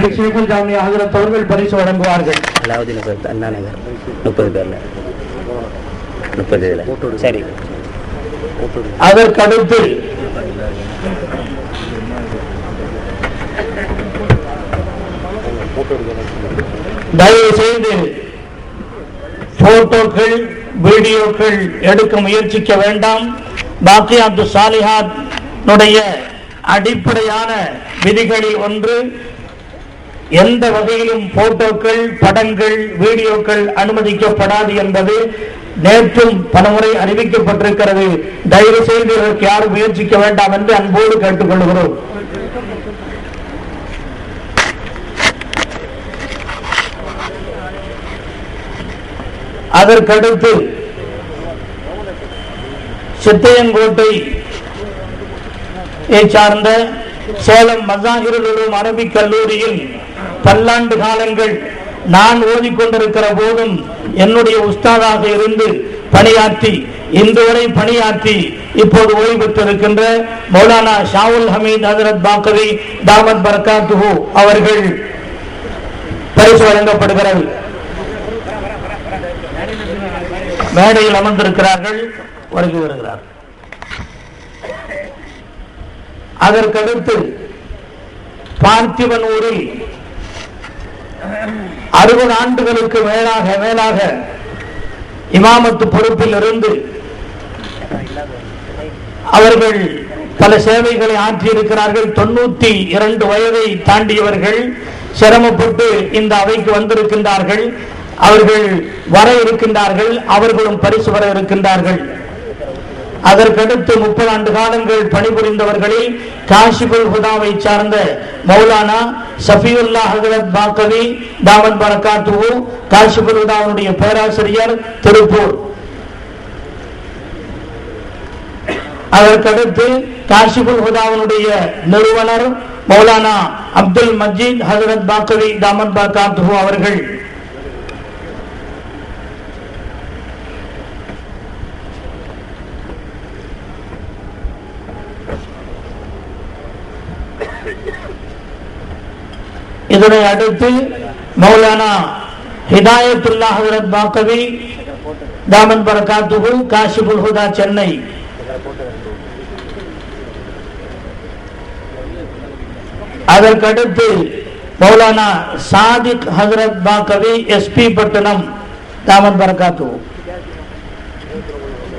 ஷேக் ஷேகுல் ஜாமி ஹசரத் அவர்கள் பரிசு வழங்குவார்கள். அலாவுதீன் அண்ணா நகர். முப்பது பேர்ல. முப்பது இதில். சரி. அதற்கடுத்து தயவு செய்து போட்டோக்கள் வீடியோக்கள் எடுக்க முயற்சிக்க வேண்டாம். பாக்கியாத்து சாலிஹாத் அடிப்படையான விதிகளில் ஒன்று எந்த வகையிலும் போட்டோக்கள் படங்கள் வீடியோக்கள் அனுமதிக்கப்படாது என்பது நேற்றும் பலமுறை அறிவிக்கப்பட்டிருக்கிறது. தயவு செய்து இதற்கு யாரும் முயற்சிக்க வேண்டாம் என்று அன்போடு கேட்டுக்கொள்கிறோம். அதற்கடுத்து சித்தையங்கோட்டை சார்ந்த சேலம் மசாஹிருல் அரபிக் கல்லூரியில் பல்லாண்டு காலங்கள் நான் ஓதிக்கொண்டிருக்கிற போதும் என்னுடைய உஸ்தாதாக இருந்து பணியாற்றி இன்று வரை பணியாற்றி இப்போது ஓய்வு பெற்றிருக்கின்ற மௌலானா ஷாவுல் ஹமீத் ஹசரத் பாக்கவி தாமத் பரகாத்துஹு அவர்கள் பரிசு வழங்கப்படுகிறது. மேடையில் அமர்ந்திருக்கிறார்கள் வருகி வருகிறார் அதற்கடுத்து பார்த்திபனூரில் அறுபது ஆண்டுகளுக்கு மேலாக மேலாக இமாமத்து பொறுப்பில் இருந்து அவர்கள் பல சேவைகளை ஆற்றியிருக்கிறார்கள். தொண்ணூத்தி இரண்டு வயதை தாண்டியவர்கள் சிரமப்பட்டு இந்த அவைக்கு வந்திருக்கின்றார்கள். அவர்கள் வர இருக்கின்றார்கள் அவர்களும் பரிசு வர இருக்கின்றார்கள். அதற்கடுத்து முப்பது ஆண்டு காலங்கள் பணிபுரிந்தவர்களில் காஷிபுல் ஹுதாவை சார்ந்த மௌலானா சஃபியுல்லா ஹகரத் பாக்கவி தாமன் பரக்காத்துவு காஷிபுல் ஹுதாவுடைய பேராசிரியர் திருப்பூர். அதற்கடுத்து காஷிபுல் ஹுதாவுடைய நிறுவனர் மௌலானா அப்துல் மஜீத் ஹசரத் பாக்கவி தாமன் பரகாத்துவு அவர்கள். இதனை அடுத்து மௌலானா ஹிதாயத்துல்லா ஹசரத் பாக்கவி தாமன் பரகாத்துகு காஷிபுல் ஹுதா சென்னை. அதற்கடுத்து மௌலானா சாதிக் ஹசரத் பாக்கவி எஸ்பி பட்டணம் தாமன் பரகாத்துகு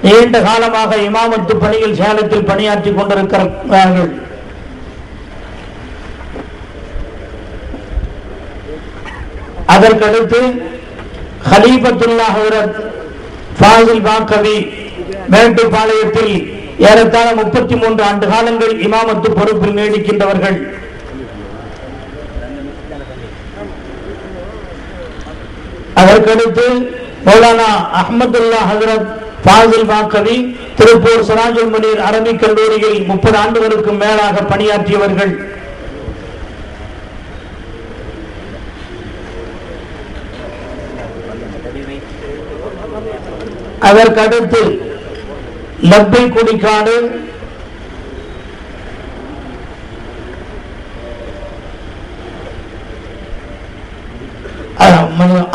நீண்ட காலமாக இமாமத்து பணியில் சேலத்தில் பணியாற்றி கொண்டிருக்கிறார்கள். அதற்கடுத்து ஹலீபத்துல்லா ஹவுரத் ஃபாசில் பாக்கவி மேட்டுப்பாளையத்தில் ஏறத்தாழ முப்பத்தி மூன்று ஆண்டு காலங்கள் இமாமத்து பொறுப்பில் நீடிக்கின்றவர்கள். அதற்கடுத்து மௌலானா அஹமதுல்லா ஹசரத் ஃபாசில் பாக்கவி திருப்பூர் சராஜுல் முனீர் அரபிக் கல்லூரியில் முப்பது ஆண்டுகளுக்கும் மேலாக பணியாற்றியவர்கள். அதற்கடுத்து லப்பை குடிக்காடு.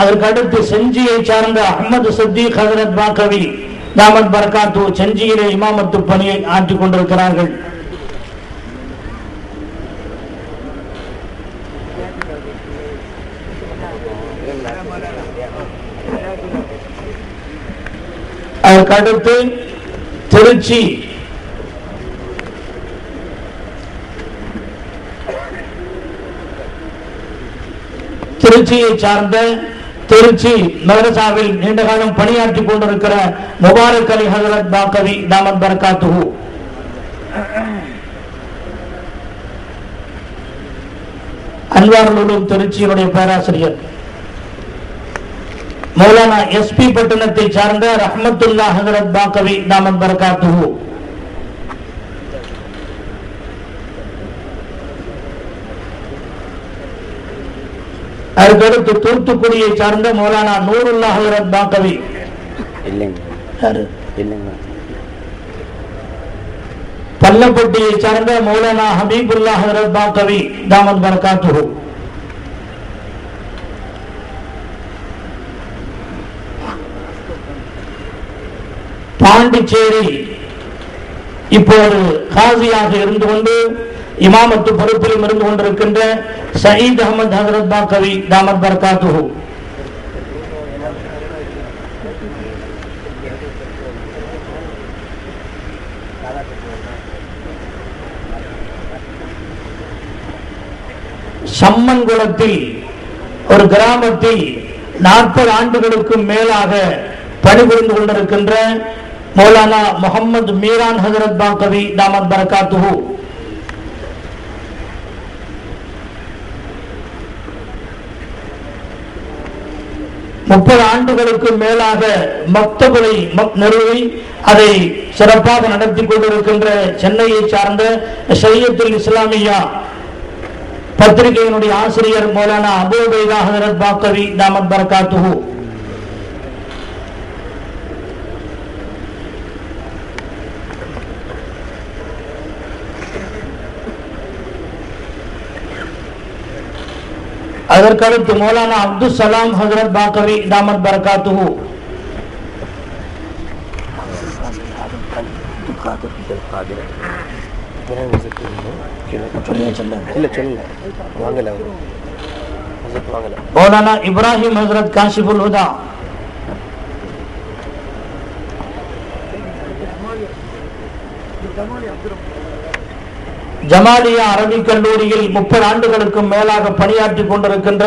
அதற்கடுத்து செஞ்சியை சார்ந்த அகமது சத்தீக் ஹசரத் பாக்கவி தாமத் பர்காத்து செஞ்சியிலே இமாமத்து பணியை ஆற்றிக் கொண்டிருக்கிறார்கள். அதற்கடுத்து திருச்சி. திருச்சியை சார்ந்த திருச்சி மதரசாவில் நீண்ட காலம் பணியாற்றிக் கொண்டிருக்கிற முபாரக் அலி ஹசரத் பாக்கவி தாமத் பரகாத்து அன்வாருலும் திருச்சியினுடைய பேராசிரியர். மௌலானா எஸ்பி பட்டணத்தை சார்ந்த ரஹமத்துல்லா ஹசரத் பாக்கவி தாமத் பரகாத்துஹு. அதுக்கடுத்து தூத்துக்குடியை சார்ந்த மௌலானா நூருல்லா ஹசரத் பாக்கவி. பள்ளப்பட்டியை சார்ந்த மௌலானா ஹபீபுல்லா ஹசரத் பாக்கவி தாமத் பரகாத்துஹு. பாண்டிச்சேரி இப்போது காசியாக இருந்து கொண்டு இமாமத்து பொறுப்பிலும் இருந்து கொண்டிருக்கின்ற சயீத் அகமது ஹசரத் பாக்கவி தாமத் பர்காத்து சம்மன்குளத்தில் ஒரு கிராமத்தில் நாற்பது ஆண்டுகளுக்கும் மேலாக பணிபுரிந்து கொண்டிருக்கின்ற மௌலானா முகமது மீரான் ஹசரத் பாக்கவி தாமத் பரகாத்துஹு. முப்பது ஆண்டுகளுக்கு மேலாக மக்தபுரை மக் நிறுவி அதை சிறப்பாக நடத்தி கொண்டிருக்கின்ற சென்னையை சார்ந்த சையத்துல் இஸ்லாமியா பத்திரிகையினுடைய ஆசிரியர் மௌலானா அபுபைதா ஹசரத் பாக்கவி தாமத் பரகாத்துஹூ. அதற்கடுத்து மௌலானா அப்துல் சலாம் ஹசரத் பாக்கவி தாமத் பரகாத்துஹு இல்லை சொல்லுங்க வாங்கல அவரு ஹசரத் வாங்கல மௌலானா இப்ராஹிம் ஹசரத் காஷிபுல் ஹுதா ஜமாலியா அரபிக் கல்லூரியில் முப்பது ஆண்டுகளுக்கும் மேலாக பணியாற்றி கொண்டிருக்கின்ற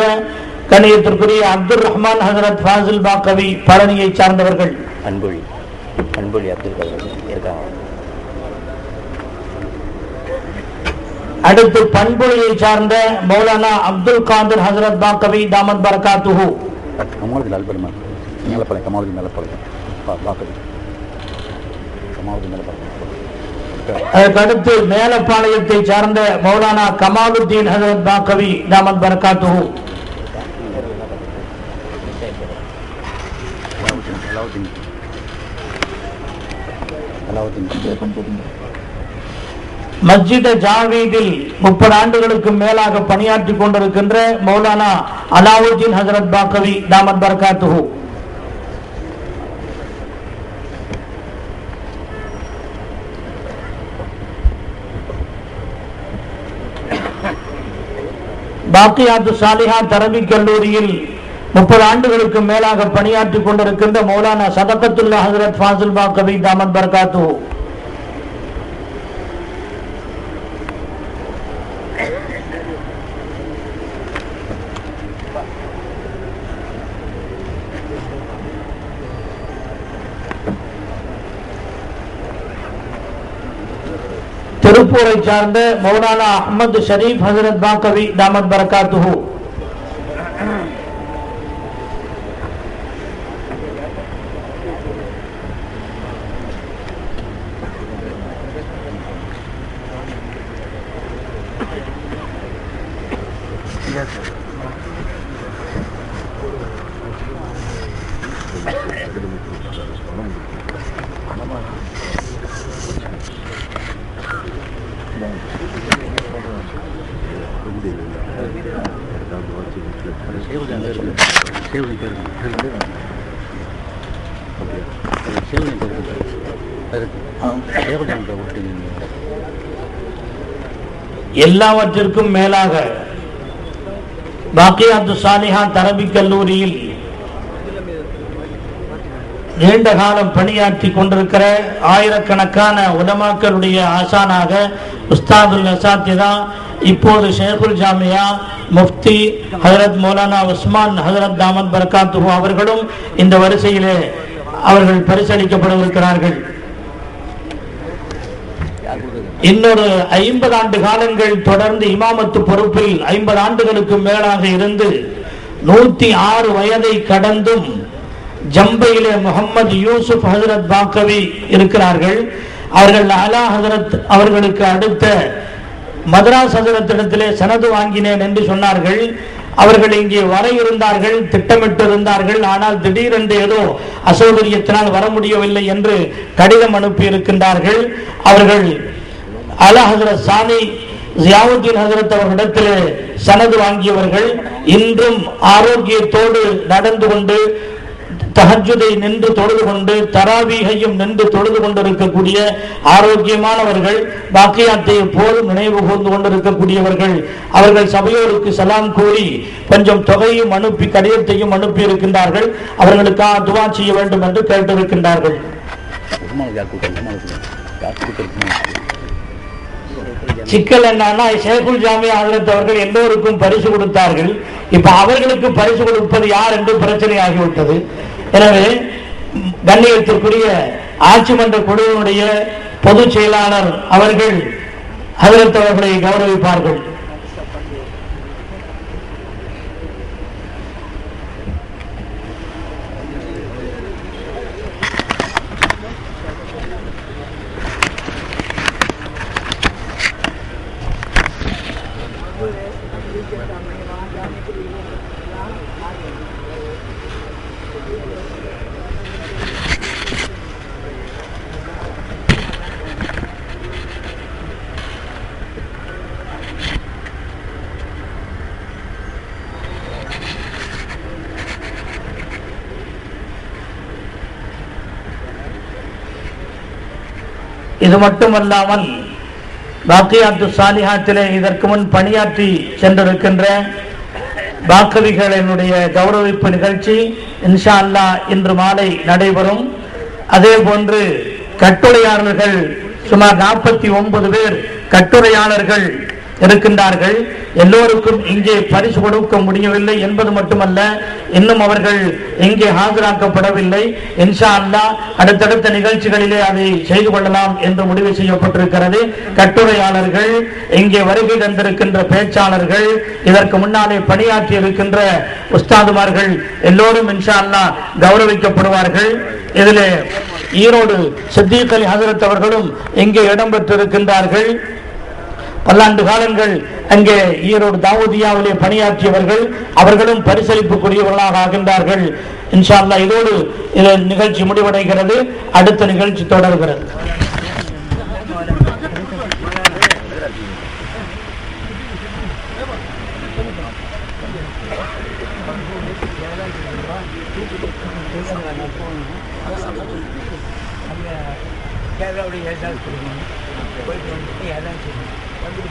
கணியத்திற்குரிய அப்துல் ரஹ்மான் ஹசரத் ஃபாசில் பாக்கவி பழனியை சார்ந்தவர்கள். அன்பொழி அன்பொழி அப்துல் இருக்காங்க. அடுத்து பண்புழியை சார்ந்த மௌலானா அப்துல் காதிர் ஹசரத் பாக்கவி தாமத் பரகாத்துஹு. கமாலுதீன் அல்பர்மன் மேலப்பாளையம் கமாலுதீன் மேலப்பாளையம் பா- பாக்கவி. கமாலுதீன் மேலப்பாளையம் அதற்கடுத்து மேலப்பாளையத்தை சார்ந்த மௌலானா கமாலுத்தீன் ஹசரத் பாக்கவி தாமத் பரகாத்துஹு மஸ்ஜித் ஜாவீதில் முப்பது ஆண்டுகளுக்கு மேலாக பணியாற்றி கொண்டிருக்கின்ற மௌலானா அலாவுதீன் ஹசரத் பாக்கவி தாமத் பரகாத்துஹு பாக்கியாத்து சாலிஹா தரவி கல்லூரியில் முப்பது ஆண்டுகளுக்கு மேலாக பணியாற்றி கொண்டிருக்கின்ற மௌலானா சதகத்துல்லா ஹசரத் ஃபாசில் பாக்கவி தாமத் பர்காத்து. திருப்பூரை சார்ந்த மௌலானா அஹமது ஷரீப் ஹசரத் பாக்கவி தாமத் பரகாத்து எல்லாவற்றிற்கும் மேலாக பாக்கியாத்து சாலிஹான் தரபி கல்லூரியில் நீண்ட காலம் பணியாற்றி கொண்டிருக்கிற ஆயிரக்கணக்கான உலமாக்களுடைய ஆசானாக உஸ்தாதுல் அசாத்திதா இப்போது ஷேகுல் ஜாமியா முஃப்தி ஹசரத் மௌலானா உஸ்மான் ஹசரத் தாமத் பரகாத்துஹு அவர்களும் இந்த வரிசையிலே அவர்கள் பரிசளிக்கப்படவிருக்கிறார்கள் இன்னொரு ஐம்பது ஆண்டு காலங்கள் தொடர்ந்து இமாமத்து பொறுப்பில் ஐம்பது ஆண்டுகளுக்கு மேலாக இருந்து நூத்தி ஆறு வயதை கடந்தும் ஜம்பையிலே முகமது யூசுப் ஹசரத் பாக்கவி இருக்கிறார்கள். அவர்கள் அலா ஹசரத் அவர்களுக்கு அடுத்த மதராஸ் சதுரத்திடத்திலே சனது வாங்கினேன் என்று சொன்னார்கள். அவர்கள் இங்கே வர இருந்தார்கள் திட்டமிட்டு இருந்தார்கள் ஆனால் திடீரென்று ஏதோ அசௌகரியத்தினால் வர முடியவில்லை என்று கடிதம் அனுப்பி இருக்கின்றார்கள் அவர்கள் அலா ஹசரத் சாமி ஜியாவுத்தீன் ஹசரத் அவர்களிடத்திலே சனது வாங்கியவர்கள் இன்றும் ஆரோக்கியத்தோடு நடந்து கொண்டு தஹஜுதை நின்று தொழுது கொண்டு தராவீகையும் நின்று தொழுது கொண்டிருக்கக்கூடிய ஆரோக்கியமானவர்கள் பாக்கியாத்தை எப்போதும் நினைவு கூர்ந்து கொண்டிருக்கக்கூடியவர்கள் அவர்கள் சபையோருக்கு சலாம் கூறி கொஞ்சம் தொகையும் அனுப்பி கடிதத்தையும் அனுப்பி இருக்கின்றார்கள் அவர்களுக்காக துவா செய்ய வேண்டும் என்று கேட்டிருக்கின்றார்கள். சிக்கல் என்னன்னா ஷேகுல் ஜாமி ஆதரத் அவர்கள் எல்லோருக்கும் பரிசு கொடுத்தார்கள். இப்ப அவர்களுக்கு பரிசு கொடுப்பது யார் என்று பிரச்சனை ஆகிவிட்டது. எனவே கண்ணியத்திற்குரிய ஆட்சி மன்ற குழுவினுடைய பொதுச் செயலாளர் அவர்கள் ஹதரத் கௌரவிப்பார்கள். இது மட்டுமல்லாமல் பாக்கியாத்து சாலிஹாத்திலே இதற்கு முன் பணியாற்றி சென்றிருக்கின்ற பாக்கவிகளினுடைய கௌரவிப்பு நிகழ்ச்சி இன்ஷா அல்லா இன்று மாலை நடைபெறும். அதே போன்று கட்டுரையாளர்கள் சுமார் நாற்பத்தி ஒன்பது பேர் கட்டுரையாளர்கள் இருக்கின்றார்கள். எல்லோருக்கும் இங்கே பரிசு கொடுக்க முடியவில்லை என்பது மட்டுமல்ல இன்னும் அவர்கள் இங்கே ஆஜராக்கப்படவில்லை. இன்ஷா அல்லா அடுத்தடுத்த நிகழ்ச்சிகளிலே அதை செய்து கொள்ளலாம் என்று முடிவு செய்யப்பட்டிருக்கிறது. கட்டுரையாளர்கள் இங்கே வருகை தந்திருக்கின்ற பேச்சாளர்கள் இதற்கு முன்னாலே பணியாற்றி இருக்கின்ற உஸ்தாதுமார்கள் எல்லோரும் இன்ஷா அல்லாஹ் கௌரவிக்கப்படுவார்கள். இதிலே ஈரோடு சித்திக் அலி ஹசரத் அவர்களும் இங்கே இடம்பெற்றிருக்கின்றார்கள். பல்லாண்டு காலங்கள் அங்கே ஈரோடு தாவூதியாவிலே பணியாற்றியவர்கள் அவர்களும் பரிசளிப்புக்குரியவர்களாக ஆகின்றார்கள். இன்ஷா அல்லாஹ் இதோடு இது நிகழ்ச்சி முடிவடைகிறது. அடுத்த நிகழ்ச்சி தொடர்கிறது. பிரச்சனை கட்டுப்படுத்துறதுக்கு யாரும் பார்க்கல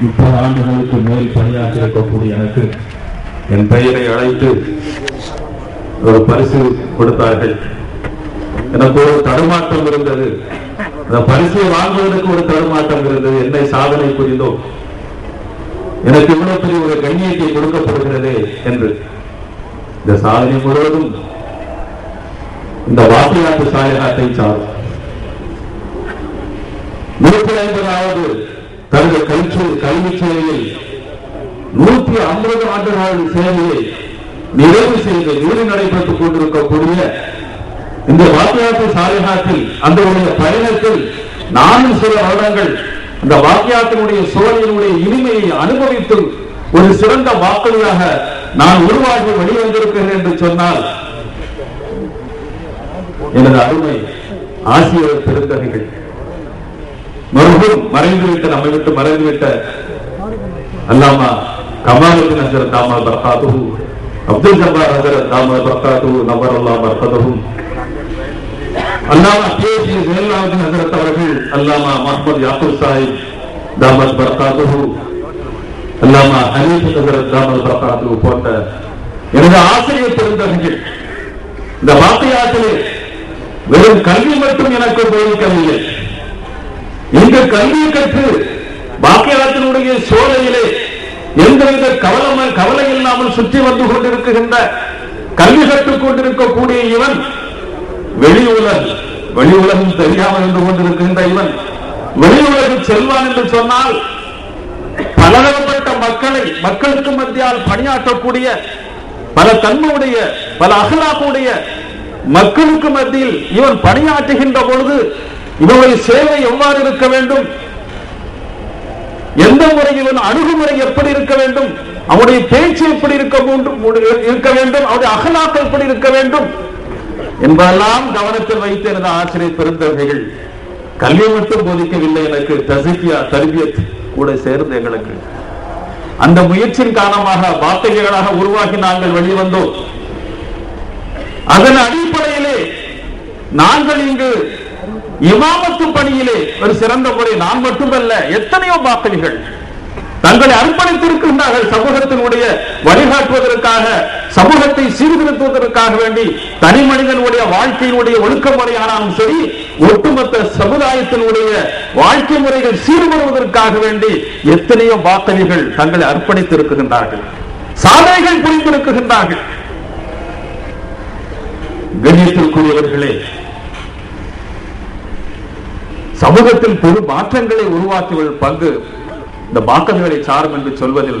முப்பது ஆண்டுகளுக்கு மேல் பணியாற்றியிருக்கக்கூடிய எனக்கு என் பெயரை அழைத்து ஒரு பரிசு கொடுத்தார்கள் எனக்கு ஒரு தடுமாற்றம் இருந்தது அந்த பரிசை வாங்குவதற்கு ஒரு தடுமாற்றம் இருந்தது என்னை சாதனை புரிந்தோ எனக்கு இவ்வளவு பெரிய ஒரு கண்ணியத்தை கொடுக்கப்படுகிறது என்று இந்த சாதனை முழுவதும் இந்த வாசியாட்டு சாயகாத்தை சாரும். நூற்றி ஐம்பதாவது தனது கல்வி கல்வி சேவையில் நூற்றி ஐம்பது ஆண்டுகள் சேவையை நிறைவு செய்து நீதி நடைபெற்றுக் கொண்டிருக்கக்கூடிய இந்த வாக்கியாத்து சாலிஹாத்தில் அந்த உடைய பயணத்தில் நானும் சில வருடங்கள் அந்த வாக்கியாத்தினுடைய சோழனுடைய இனிமையை அனுபவித்து ஒரு சிறந்த வாக்களியாக நான் உருவாகி வெளிவந்திருக்கிறேன் என்று சொன்னால் எனது அருமை ஆசிரியர் பெருந்தகைகள். மறுபுறம் மறைந்துவிட்ட நம்மை விட்டு மறைந்துவிட்ட அல்லாமா கமாலுddin ஹசரத் தாமா பர்காத்துஹு அப்துல் ஜப்பார் ஹசரத் தாமா பர்காத்துஹு நபர் அல்லா பர்கதுஹும் அல்லாமா பிஎஸ்சி ஜெயலலாவுddin ஹசரத் அவர்கள் அல்லாமா மஹமது யாக்கூர் சாஹிப் தாமத் பர்காத்துஹு அல்லாமா ஹனீஃப் ஹசரத் தாமத் பர்காத்துஹு போன்ற எனது ஆசிரியர் பெருந்தகைகள் இந்த வாக்கையாற்றிலே வெறும் கல்வி மட்டும் எனக்கு போதிக்கவில்லை. இந்த கல்வி கற்று பாக்கியத்தினுடைய சோலையிலே எந்தவித கவலை கவலை இல்லாமல் சுற்றி வந்து கொண்டிருக்கின்ற கல்வி கற்றுக் கொண்டிருக்கக்கூடிய இவன் வெளி உலகம் வெளி உலகம் தெரியாமல் இருந்து கொண்டிருக்கின்ற இவன் வெளி உலகம் செல்வான் என்று சொன்னால் பலதரப்பட்ட மக்களை மக்களுக்கு மத்தியால் பணியாற்றக்கூடிய பல தன்மையுடைய பல அகலாக்குடைய மக்களுக்கு மத்தியில் இவன் பணியாற்றுகின்ற பொழுது இவருடைய சேவை எவ்வாறு இருக்க வேண்டும்? எந்த முறையில் அணுகுமுறை எப்படி இருக்க வேண்டும்? அவருடைய பேச்சு எப்படி இருக்க வேண்டும் இருக்க வேண்டும்? அவருடைய அகலாக்கள் எப்படி இருக்க வேண்டும்? என்பதெல்லாம் கவனத்தில் வைத்து எனது ஆசிரியர் பெருந்தவைகள் கல்வி மட்டும் போதிக்கவில்லை எனக்கு தசிக்கியா தர்பியத் கூட சேர்ந்து எங்களுக்கு. அந்த முயற்சியின் காரணமாக வார்த்தைகளாக உருவாக்கி நாங்கள் வெளிவந்தோம். அதன் அடிப்படையிலே நாங்கள் இங்கு இமாமத்து பணியிலே ஒரு சிறந்த முறை நான் மட்டுமல்ல எத்தனையோ வாக்களிகள் தங்களை அர்ப்பணித்திருக்கின்றார்கள் சமூகத்தினுடைய வழிகாட்டுவதற்காக சமூகத்தை சீர்திருத்துவதற்காக வேண்டி தனி மனிதனுடைய வாழ்க்கையினுடைய ஒழுக்க முறையானாலும் சரி ஒட்டுமொத்த சமுதாயத்தினுடைய வாழ்க்கை முறைகள் சீர்படுவதற்காக வேண்டி எத்தனையோ வாக்களிகள் தங்களை அர்ப்பணித்திருக்கின்றார்கள் சாதனைகள் புரிந்திருக்கின்றார்கள். கண்ணியத்திற்குரியவர்களே சமூகத்தில் பெரு மாற்றங்களை உருவாக்குவது பங்கு இந்த பாக்கங்களை சாரும் என்று சொல்வதில்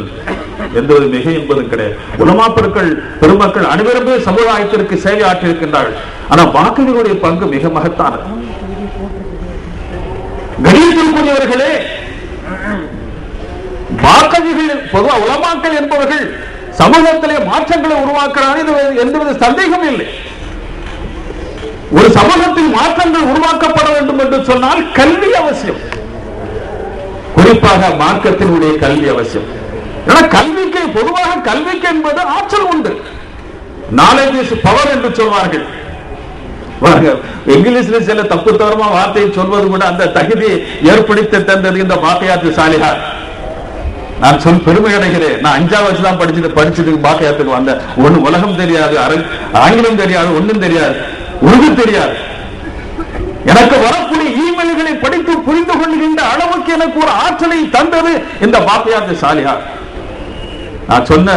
எந்த ஒரு மிகை என்பதும் கிடையாது. உலமாப்பொருட்கள் பெருமக்கள் அனைவருமே சமுதாயத்திற்கு சேவை ஆற்றியிருக்கின்றார்கள். ஆனா வாக்குகளுடைய பங்கு மிக மகத்தானது. கணியத்திற்குரியவர்களே வாக்கவிகள் பொதுவா உலமாக்கள் என்பவர்கள் சமூகத்திலே மாற்றங்களை உருவாக்குறாங்க இது எந்தவித சந்தேகம் இல்லை. ஒரு சமூகத்தில் மாற்றங்கள் உருவாக்கப்பட வேண்டும் என்று சொன்னால் கல்வி அவசியம். குறிப்பாக மார்க்கத்தினுடைய கல்வி அவசியம். ஏன்னா கல்விக்கு பொதுவாக கல்விக்கு என்பது ஆற்றல் உண்டு. நாலேஜ் இஸ் பவர் என்று சொல்வார்கள். இங்கிலீஷ்ல சில தப்பு தவறமா வார்த்தையை சொல்வது கூட அந்த தகுதி ஏற்படுத்தி தந்தது இந்த பாக்கையாத்து சாலிஹார் நான் சொல் பெருமை அடைகிறேன். நான் அஞ்சாவது வச்சு தான் படிச்சுட்டு படிச்சுட்டு பாக்கையாத்துக்கு வந்தேன். ஒண்ணு உலகம் தெரியாது ஆங்கிலம் தெரியாது ஒண்ணும் தெரியாது. உருது தெரியாது. எனக்கு வரக்கூடிய இமெயில்களை படித்து புரிந்து கொள்கின்ற அளவுக்கு எனக்கு ஒரு ஆற்றலை தந்தது இந்த பாக்கையாத்து சாலியார் நான் சொன்ன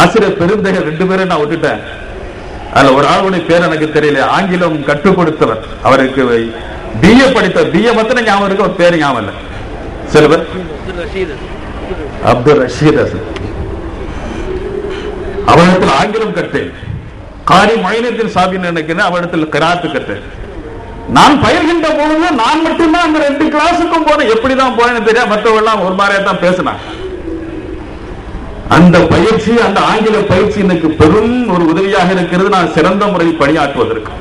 ஆசிரியர் பெருந்தக ரெண்டு பேரும் நான் விட்டுட்டேன். அதுல ஒரு ஆளுடைய பேர் எனக்கு தெரியல. ஆங்கிலம் கற்றுக் கொடுத்தவர் அவருக்கு பிஏ படித்த பிஏ மாத்திரம் ஞாபகம் இருக்கு அவர் பேர் ஞாபகம் இல்லை. சில பேர்? அப்துல் ரஷீத் ஹசன் அவரிடத்தில் ஆங்கிலம் கற்றேன். காரி மைனத்தின் சாபின்னு நினைக்கிறேன் அவரிடத்தில் கிராத்து கட்டேன் நான் பயிர்கின்ற பொழுது நான் மட்டும்தான் அந்த ரெண்டு கிளாஸுக்கும் போனேன். எப்படிதான் போனேன்னு தெரியாது மற்றவெல்லாம் ஒரு மாதிரியா தான் பேசினாங்க. அந்த பயிற்சி அந்த ஆங்கில பயிற்சி எனக்கு பெரும் ஒரு உதவியாக இருக்கிறது. நான் சிறந்த முறையில் பணியாற்றுவதற்கு.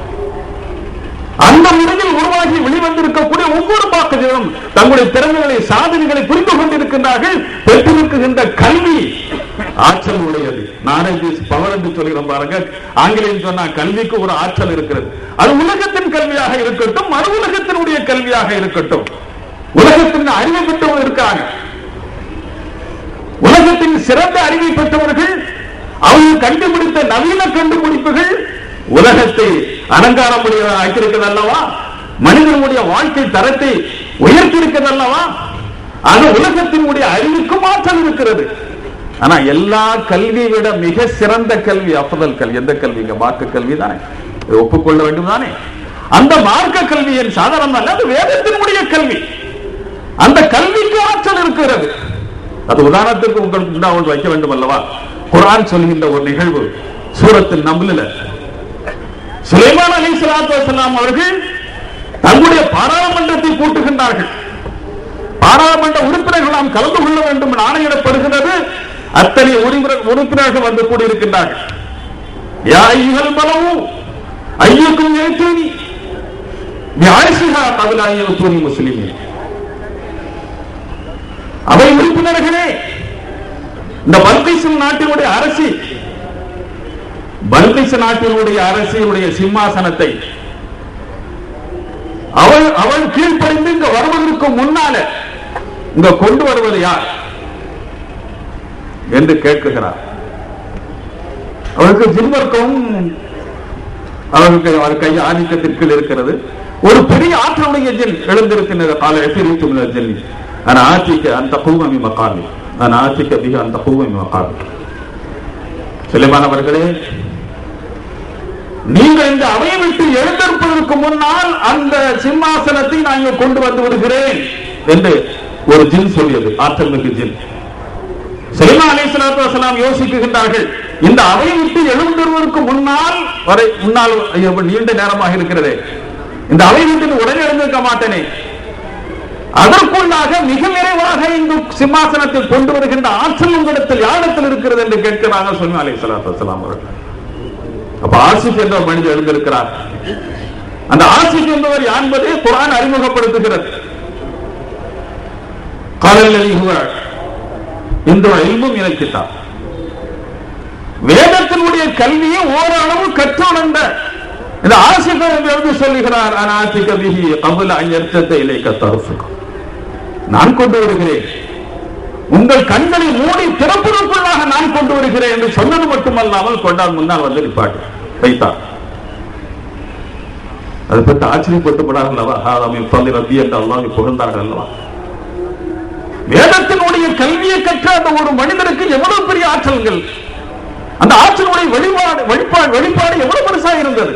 அந்த முறையில் உருவாகி வெளிவந்திருக்கக்கூடிய ஒவ்வொரு பாக்கத்திலும் தங்களுடைய திறமைகளை சாதனைகளை புரிந்து கொண்டிருக்கின்றார்கள் பெற்றிருக்கின்ற கல்வி ஆற்றல் உடையது. நாலேஜ் பவர் என்று சொல்கிறோம் பாருங்க ஆங்கிலேயம் சொன்னா கல்விக்கு ஒரு ஆற்றல் இருக்கிறது. அது உலகத்தின் கல்வியாக இருக்கட்டும் மறு உலகத்தினுடைய கல்வியாக இருக்கட்டும். உலகத்தின் அறிவை பெற்றவர்கள் இருக்காங்க. உலகத்தின் சிறந்த அறிவை பெற்றவர்கள் அவங்க கண்டுபிடித்த நவீன கண்டுபிடிப்புகள் உலகத்தை அலங்காரம் ஆக்கியிருக்கிறது அல்லவா மனிதனுடைய வாழ்க்கை தரத்தை உயர்த்தியிருக்கிறது அல்லவா அது உலகத்தினுடைய அறிவுக்கு ஆற்றல் இருக்கிறது. ஆனா எல்லா கல்வியை விட மிக சிறந்த கல்வி அப்பதல் கல்வி. எந்த கல்விங்க மார்க்க கல்வி தானே. இதை ஒப்புக்கொள்ள வேண்டும் தானே. அந்த மார்க்க கல்வியின் சாதாரணம் அல்ல அது வேதத்தினுடைய கல்வி. அந்த கல்விக்கு ஆற்றல் இருக்கிறது. அது உதாரணத்துக்கு உங்களுக்கு முன்னால் வைக்க வேண்டும் அல்லவா குரான் சொல்கின்ற ஒரு நிகழ்வு சூரத்தில் நம்மள சுலைமான் அலி சலாத்து வசலாம் அவர்கள் தங்களுடைய பாராளுமன்றத்தை கூட்டுகின்றார்கள். பாராளுமன்ற உறுப்பினர்கள் நாம் கலந்து கொள்ள வேண்டும் என ஆணையிடப்படுகிறது. அத்தனை உறுப்பினர்கள் வந்து கூடியிருக்கின்றார்கள். யா ஐயுகள் பலவு ஐயுக்கும் ஏற்றீனி வியாசிகா கபிலாய தூணி முஸ்லிமே. அவை உறுப்பினர்களே இந்த பல்கைசன் நாட்டினுடைய அரசி பல்ரிச நாட்டினுடைய அரசியலுடைய சிம்மாசனத்தை அவள் அவள் கீழ்ப்படிந்து இங்க வருவதற்கு முன்னால இங்க கொண்டு வருவது யார் என்று கேட்குகிறார். அவருக்கு ஜில்வர்க்கவும் அவருக்கு அவர் கை ஆதிக்கத்தின் இருக்கிறது. ஒரு பெரிய ஆற்றலுடைய ஜெல் எழுந்திருக்கின்ற கால எசிரித்து ஜெல்லி நான் ஆட்சிக்கு அந்த பூமி மக்காமி நான் ஆட்சிக்க மிக அந்த பூமி மக்காமி சுலைமான் அவர்களே நீங்கள் இந்த அவையை விட்டு எழுந்திருப்பதற்கு முன்னால் அந்த சிம்மாசனத்தை நான் இங்க கொண்டு வந்து விடுகிறேன் என்று ஒரு ஜின் சொல்லியது. ஆற்றல் மிகு ஜின் சலிமா அலி வசலாம் யோசிக்குகின்றார்கள் இந்த அவையை விட்டு எழுந்தருவதற்கு முன்னால் வரை முன்னால் நீண்ட நேரமாக இருக்கிறது. இந்த அவை விட்டு உடனே எழுந்திருக்க மாட்டேனே. அதற்குள்ளாக மிக விரைவாக இந்த சிம்மாசனத்தில் கொண்டு வருகின்ற ஆற்றல் உங்களிடத்தில் யாரிடத்தில் இருக்கிறது என்று கேட்கிறாங்க சொல்லி அலை சலாத்து வசலாம் அவர்கள். அப்ப ஆசிப் என்ற ஒரு மனிதர் எழுந்திருக்கிறார். அந்த ஆசிப் என்பவர் என்பதை குரான் அறிமுகப்படுத்துகிறது. காலங்களில் இவர். இந்த இல்மும் இலக்கிட்டார் வேதத்தினுடைய கல்வியை ஓரளவு கற்றுணர்ந்த இந்த ஆசிரியர் என்று எழுதி சொல்லுகிறார் அனாசிக பிஹி கபுல அஞ்சத்தை இலைக்க தருசுக்கும் நான் கொண்டு வருகிறேன். உங்கள் கண்களை மூடி திறப்பதற்குள்ளாக நான் கொண்டு வருகிறேன் என்று சொன்னது மட்டுமல்லாமல் கொண்டால் முன்னால் வந்து நிப்பாட்டு. வைத்தார் அதை பற்றி ஆச்சரியப்பட்டுப்படார்கள் அல்லவா ஹாதாமின் பள்ளி ரத்தி என்று அல்லாஹ் புகழ்ந்தார்கள் அல்லவா? வேதத்தினுடைய கல்வியை கற்ற அந்த ஒரு மனிதனுக்கு எவ்வளவு பெரிய ஆற்றல்கள்? அந்த ஆற்றலுடைய வெளிப்பாடு வெளிப்பாடு வெளிப்பாடு எவ்வளவு பெருசாக இருந்தது?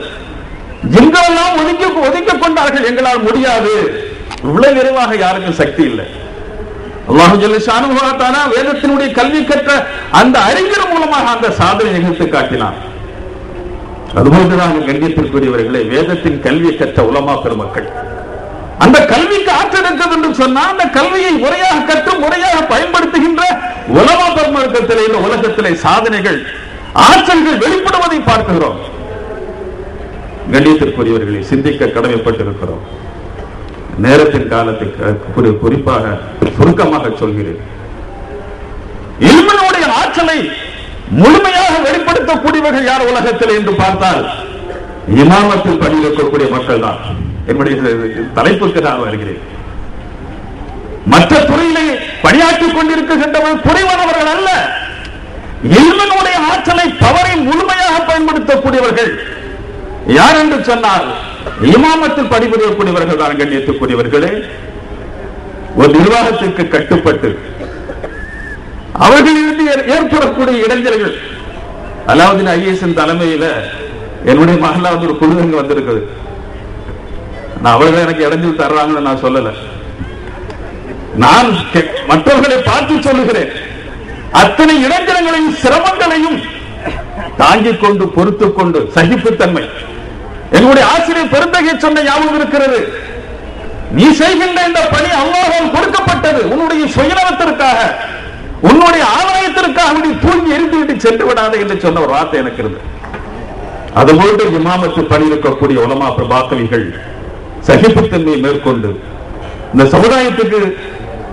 எங்களெல்லாம் ஒதுக்கி ஒதுக்க கொண்டார்கள். எங்களால் முடியாது. இவ்வளவு விரைவாக யாருக்கும் சக்தி இல்லை. வேதத்தினுடைய கல்வி கற்ற அந்த அறிஞர் மூலமாக அந்த சாதனை நிகழ்த்து காட்டினார். அதுபோன்றுதான் கண்ணியத்திற்குரியவர்களே வேதத்தின் கல்வி கற்ற உலமா பெருமக்கள். அந்த கல்விக்கு ஆற்றல் இருக்கிறது என்று சொன்னால் அந்த கல்வியை முறையாக கற்று முறையாக பயன்படுத்துகின்ற உலமா பெருமக்கத்திலே இந்த உலகத்திலே சாதனைகள் ஆற்றல்கள் வெளிப்படுவதை பார்க்கிறோம். கண்ணியத்திற்குரியவர்களை சிந்திக்க கடமைப்பட்டிருக்கிறோம். நேரத்தின் காலத்தை குறிப்பாக சுருக்கமாக சொல்கிறேன். இல்மனுடைய ஆற்றலை முழுமையாக வெளிப்படுத்தக்கூடியவர்கள் யார் உலகத்தில் என்று பார்த்தால் இமாமத்தில் பணியிருக்கக்கூடிய மக்கள் தான் என்னுடைய தலைப்புக்கு நான் வருகிறேன். மற்ற துறையிலே பணியாற்றிக் கொண்டிருக்கின்றவர்கள் குறைவானவர்கள் அல்ல. இல்மனுடைய ஆற்றலை பவரை முழுமையாக பயன்படுத்தக்கூடியவர்கள். யார் என்று சொன்னால் இமாமத்தில் பணிபுரியக்கூடியவர்கள் தான் கண்ணியத்துக்குரியவர்களே. ஒரு நிர்வாகத்திற்கு கட்டுப்பட்டு அவர்களிலிருந்து ஏற்படக்கூடிய இடைஞ்சல்கள். அலாவுதீன் ஐஏஎஸ் தலைமையில என்னுடைய மகளா வந்து ஒரு குழு இங்க வந்திருக்குது. நான் அவர்கள் எனக்கு இடைஞ்சல் தர்றாங்கன்னு நான் சொல்லல. நான் மற்றவர்களை பார்த்து சொல்லுகிறேன். அத்தனை இடைஞ்சலங்களையும் சிரமங்களையும் தாங்கிக் கொண்டு பொறுத்துக் கொண்டு சகிப்புத்தன்மை என்னுடைய ஆசிரியர் பெருந்தகை சொன்ன ஞாபகம் இருக்கிறது. நீ செய்கின்ற இந்த பணி அல்லாஹால் கொடுக்கப்பட்டது. உன்னுடைய சுயநலத்திற்காக உன்னுடைய ஆதாயத்திற்காக அப்படி தூங்கி எரிந்து விட்டு சென்று விடாதே என்று சொன்ன ஒரு வார்த்தை எனக்கு இருந்தது அதுபோன்று இமாமத்து பணி இருக்கக்கூடிய உலமா பிரபாக்கவிகள் சகிப்புத்தன்மையை மேற்கொண்டு இந்த சமுதாயத்துக்கு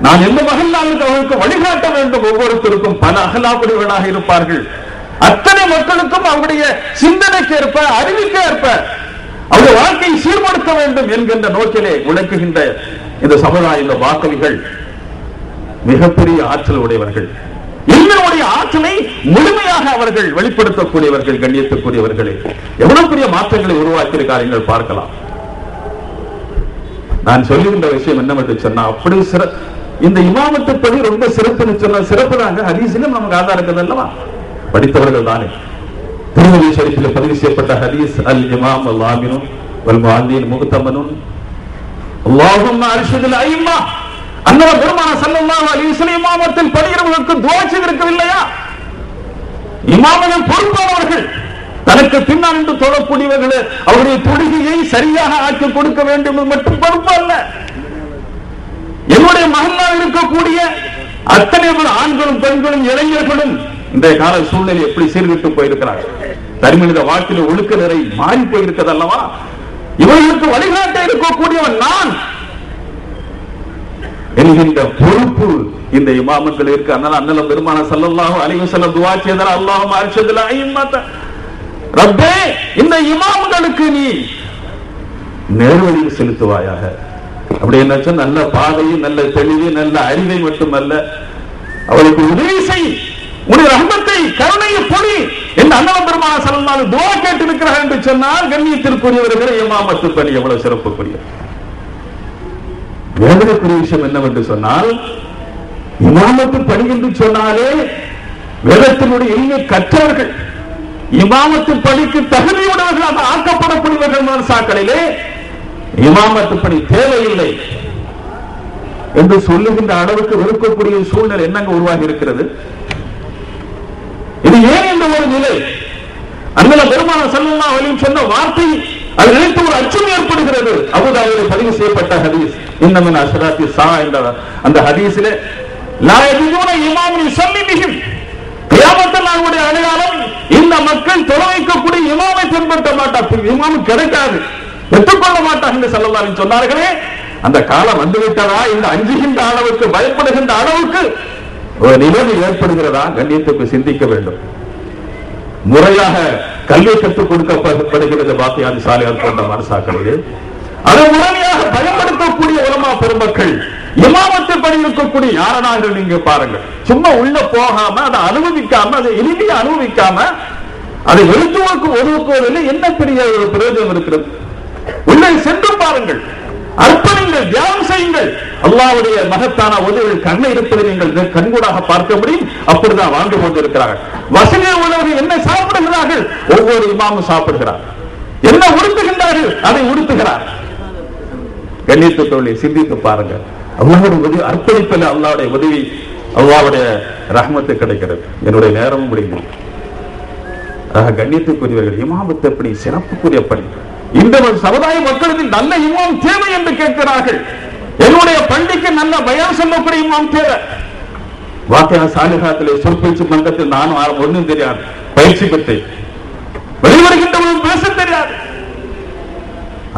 நான் எந்த வகையில் அவர்களுக்கு வழிகாட்ட வேண்டும்? ஒவ்வொருத்தருக்கும் பல அகலாபடிகளாக இருப்பார்கள். அத்தனை மக்களுக்கும் அவருடைய சிந்தனைக்கு ஏற்ப அறிவிக்க ஏற்ப அவங்க வாழ்க்கையை சீர்படுத்த வேண்டும் என்கின்ற நோக்கிலே உழைக்குகின்ற இந்த சமுதாய இந்த வாக்கவிகள் மிகப்பெரிய ஆற்றல் உடையவர்கள். இன்னுடைய ஆற்றலை முழுமையாக அவர்கள் வெளிப்படுத்தக்கூடியவர்கள் கண்ணியத்துக்குரியவர்களே. எவ்வளவு பெரிய மாற்றங்களை உருவாக்கியிருக்கார்கள் பார்க்கலாம். நான் சொல்லுகின்ற விஷயம் என்னவென்று சொன்னா அப்படி சிற இந்த இமாமத்து படி ரொம்ப சிறப்புன்னு சொன்ன சிறப்பு தாங்க ஹதீஸிலும் நமக்கு ஆதாரம் அல்லவா? படித்தவர்கள் தானே. திருமதி ஷரீஃபில் பதிவு செய்யப்பட்ட ஹதீஸ் அல் இமாம் அல் ஆமினும் வல் முஅல்லின் முகத்தமனும் அல்லாஹும்ம அர்ஷிதுல் ஐம்மா அன்னவர் பெருமான ஸல்லல்லாஹு அலைஹி வஸல்லம் இமாமத்தில் பணிகிறவர்களுக்கு துஆ செய்திருக்கவில்லையா? இமாம்கள் பொறுப்பானவர்கள் தனக்கு பின்னால் என்று தொழக்கூடியவர்கள் அவருடைய தொழுகையை சரியாக ஆக்கி கொடுக்க வேண்டும் மட்டும் பொறுப்பு அல்ல. என்னுடைய மகனால் இருக்கக்கூடிய அத்தனை பேர் ஆண்களும் பெண்களும் இளைஞர்களும் இன்றைய கால சூழ்நிலை எப்படி சீர்கிட்டு போயிருக்கிறார்? தனிமனித வாழ்க்கையில் ஒழுக்க நிறை மாறி போயிருக்கிறது அல்லவா இவர்களுக்கு வழிகாட்ட இருக்கக்கூடியவன் நான் என்கின்ற பொறுப்பு இந்த இமாமத்தில் இருக்கு. அதனால அண்ணலம் பெருமான சல்லல்லாஹு அலைஹி செல்ல துவா செய்தார். அல்லாஹும் அர்ஷிதுல் ரப்பே இந்த இமாம்களுக்கு நீ நேர்வழியில் செலுத்துவாயாக. அப்படி என்ன நல்ல பாதையும் நல்ல தெளிவு நல்ல அறிவை மட்டுமல்ல அவளுக்கு உதவி செய். உடைய ரஹமத்தை கருணையை பொடி என் அண்ணலம் பெருமான சல்லல்லாஹு துவா கேட்டு இருக்கிறார் என்று சொன்னால் கண்ணியத்திற்குரியவர்கள் இமாமத்து பணி எவ்வளவு சிறப்புக்குரியது. வேதனைக்குரிய விஷயம் என்னவென்று சொன்னால் இமாமத்து பணி என்று சொன்னாலே வேதத்தினுடைய எளிய கற்றவர்கள் இமாமத்து பணிக்கு தகுதியுடையவர்களாக ஆக்கப்படக்கூடியவர்கள் மனசாக்களிலே இமாமத்து பணி தேவையில்லை என்று சொல்லுகின்ற அளவுக்கு வெறுக்கக்கூடிய சூழ்நிலை என்னங்க உருவாகி இருக்கிறது? இது ஏன் என்ற ஒரு நிலை அண்ணல பெருமான சல்லா வலியும் சொன்ன வார்த்தை அது நினைத்து ஒரு அச்சம் ஏற்படுகிறது. அபுதாபியில் பதிவு செய்யப்பட்ட ஹதீஸ். இன்னமின் அசராத்தி சா என்ற அந்த ஹதீஸிலே லா யஜிதுன சொல்லி மிகும் பிஹிம். கியாமத்தில் நாளுடைய அடையாளம் இந்த மக்கள் தொலை வைக்கக்கூடிய இமாமை பின்பற்ற மாட்டார். இமாம் கிடைக்காது பெற்றுக்கொள்ள மாட்டார் என்று சொல்லலாம் சொன்னார்களே அந்த காலம் வந்துவிட்டதா? இந்த அஞ்சுகின்ற அளவுக்கு பயப்படுகின்ற அளவுக்கு ஒரு நிலைமை ஏற்படுகிறதா? கண்ணியத்துக்கு சிந்திக்க வேண்டும். முறையாக கல்வி கற்றுக் கொடுக்கப்படுகிறது பாத்தியாதி சாலையால் போன்ற மனசாக்களிலே. அதை முறையாக பயன்படுத்தக்கூடிய உலமா பெருமக்கள் இமாமத்தை படி இருக்கக்கூடிய யாரனாக நீங்க பாருங்கள் சும்மா உள்ள போகாம அதை அனுபவிக்காம அதை எளிமையை அனுபவிக்காம அதை வெறுத்துவதற்கு ஒதுக்குவதில்லை என்ன பெரிய ஒரு பிரயோஜனம் இருக்கிறது? உள்ளே சென்று பாருங்கள். அர்ப்பணிங்கள் தியானம் செய்யுங்கள். அல்லாவுடைய மகத்தான உதவிகள் கண்ணை இருப்பதை நீங்கள் கண்கூடாக பார்க்க முடியும். அப்படிதான் வாழ்ந்து கொண்டிருக்கிறார்கள். வசதி உள்ளவர்கள் என்ன சாப்பிடுகிறார்கள்? ஒவ்வொரு இமாமும் சாப்பிடுகிறார். என்ன உடுத்துகின்றார்கள்? அதை உடுத்துகிறார். கண்ணியத்து தொழிலை சிந்தித்து பாருங்க அல்லாவுடைய உதவி அர்ப்பணிப்பில் அல்லாவுடைய உதவி அல்லாவுடைய ரகமத்து கிடைக்கிறது. என்னுடைய நேரமும் முடிந்தது கண்ணியத்துக்குரியவர்கள் இமாமத்து எப்படி சிறப்புக்குரிய பணி? இந்த ஒரு சமுதாய மக்களுக்கு நல்ல இமாம் தேவை என்று கேட்கிறார்கள். என்னுடைய பள்ளிக்கு நல்ல பயம் சொல்லக்கூடிய இமாம் தேவை. வாக்கியா சாலிகாத்திலே சொற்பயிற்சி மன்றத்தில் நானும் ஆரம் ஒன்றும் தெரியாது. பயிற்சி பெற்றேன். வெளிவருகின்றவர்களும் பேச தெரியாது.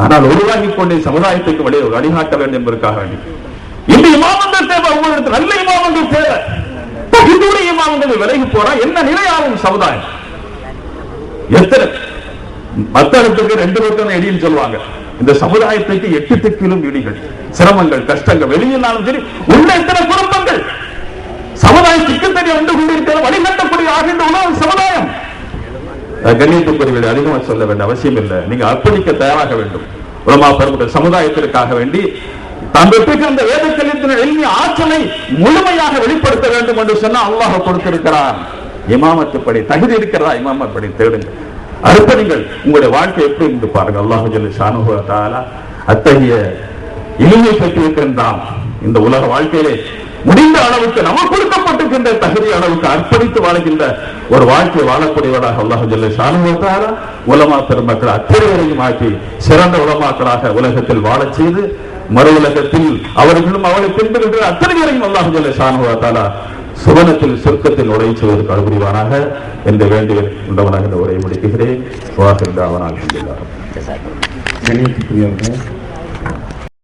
ஆனால் உருவாகி கொண்டே சமுதாயத்துக்கு வழி வழிகாட்ட வேண்டும் என்பதற்காக இந்த இமாமங்கள் தேவை உங்களுக்கு நல்ல இமாமங்கள் தேவை. இந்துடைய இமாமங்கள் விலகி போனா என்ன நிலையாகும் சமுதாயம்? எத்தனை மத்தளத்துக்கு ரெண்டு பக்கம் இடின்னு சொல்லுவாங்க. இந்த சமுதாயத்துக்கு எட்டு திக்கிலும் இடிகள் சிரமங்கள் கஷ்டங்கள் வெளியினாலும் சரி உள்ள எத்தனை குடும்பங்கள். சமுதாயத்துக்கு தெரிய வந்து கொண்டிருக்கிற வழிகட்டக்கூடிய ஆகின்ற உலக சமுதாயம். கண்ணியத்துக்குரியவர்கள் அதிகமாக சொல்ல வேண்டிய அவசியம் இல்லை. நீங்க அர்ப்பணிக்க தயாராக வேண்டும். உலமா பெருமக்கள் சமுதாயத்திற்காக வேண்டி தான் பெற்றிருக்கிற அந்த வேத கல்வித்தின் எளிய ஆற்றலை முழுமையாக வெளிப்படுத்த வேண்டும் என்று சொன்னால் அல்லாஹ் கொடுத்திருக்கிறான். இமாமத்துப்படி தகுதி இருக்கிறதா? இமாமப்படி தேடுங்க அர்ப்பணிங்கள் உங்களுடைய வாழ்க்கை எப்படி இருந்து பாருங்க அல்லாஹு ஜல்லி சானுகாலா அத்தகைய இனிமை பெற்றிருக்கின்றான். இந்த உலக வாழ்க்கையிலே முடிந்த அளவுக்கு நமக்கு கொடுக்கப்பட்டிருக்கின்ற தகுதி அளவுக்கு அர்ப்பணித்து வாழ்கின்ற ஒரு வாழ்க்கை வாழக்கூடியவராக அல்லாஹு ஜல்ல ஷானுஹு உலமா பெருமக்கள் அத்தனைவரையும் ஆக்கி சிறந்த உலமாக்களாக உலகத்தில் வாழச் செய்து மறு உலகத்தில் அவர்களும் அவளை பின்பற்றுகிற அத்தனை பேரையும் அல்லாஹு ஜல்ல ஷானுஹு சுவனத்தில் சொர்க்கத்தில் உரை செய்வதற்கு அனுபவிவானாக என்று வேண்டுவேன் உண்டவனாக இந்த உரையை அவனால் ஜசாக் கணியத்துக்குரியவர்கள்